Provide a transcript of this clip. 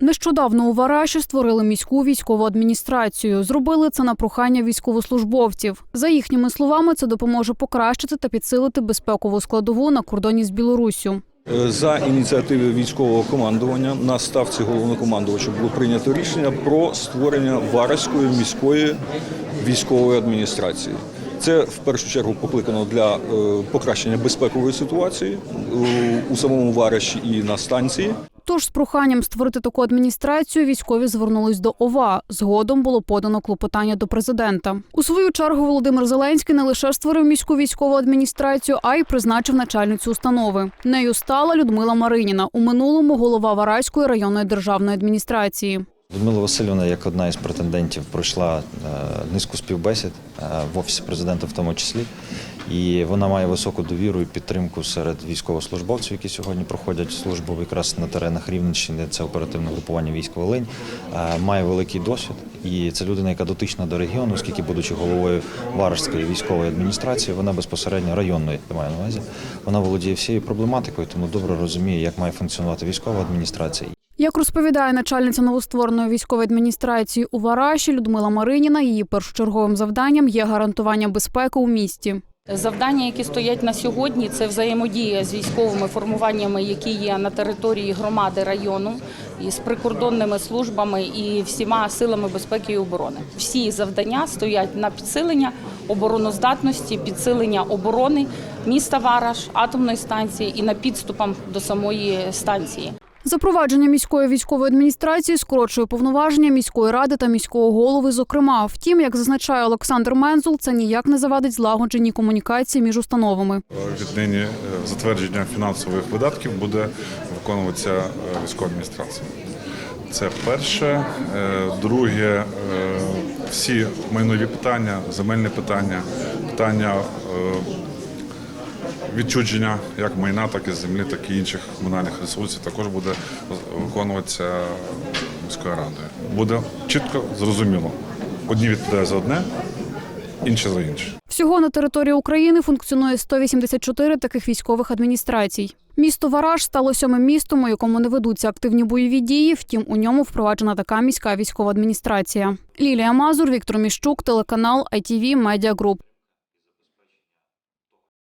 Нещодавно у Вараші створили міську військову адміністрацію. Зробили це на прохання військовослужбовців. За їхніми словами, це допоможе покращити та підсилити безпекову складову на кордоні з Білоруссю. Е, За ініціативи військового командування на ставці головнокомандувача було прийнято рішення про створення Вараської міської військової адміністрації. Це в першу чергу покликано для е, покращення безпекової ситуації е, у самому Вараші і на станції. Тож з проханням створити таку адміністрацію військові звернулись до ОВА. Згодом було подано клопотання до президента. У свою чергу Володимир Зеленський не лише створив міську військову адміністрацію, а й призначив начальницю установи. Нею стала Людмила Мариніна, у минулому голова Вараської районної державної адміністрації. Людмила Васильівна, як одна із претендентів, пройшла е, низку співбесід е, в офісі президента, в тому числі, і вона має високу довіру і підтримку серед військовослужбовців, які сьогодні проходять службу якраз на теренах Рівненщини. Це оперативне групування військ Волинь. Е, Має великий досвід, і це людина, яка дотична до регіону, оскільки, будучи головою Варожської військової адміністрації, вона безпосередньо районної я маю на увазі. Вона володіє всією проблематикою, тому добре розуміє, як має функціонувати військова адміністрація. Як розповідає начальниця новоствореної військової адміністрації у Вараші Людмила Мариніна, її першочерговим завданням є гарантування безпеки у місті. Завдання, які стоять на сьогодні, це взаємодія з військовими формуваннями, які є на території громади району, і з прикордонними службами і всіма силами безпеки і оборони. Всі завдання стоять на підсилення обороноздатності, підсилення оборони міста Вараш, атомної станції і на підступам до самої станції. Запровадження міської військової адміністрації скорочує повноваження міської ради та міського голови. Зокрема, втім, як зазначає Олександр Мензул, це ніяк не завадить злагодженій комунікації між установами. Віднині е, затвердження фінансових видатків буде виконуватися е, військова адміністрація. Це перше. Е, Друге, всі майнові питання, земельні питання, питання відчудження як майна, так і землі, так і інших комунальних ресурсів також буде виконуватися міською радою. Буде чітко зрозуміло. Одні відповідають за одне, інші за інше. Всього на території України функціонує 184 таких військових адміністрацій. Місто Вараж стало сьомим містом, у якому не ведуться активні бойові дії. Втім, у ньому впроваджена така міська військова адміністрація. Лілія Мазур, Віктор Міщук, телеканал ITV Media Group.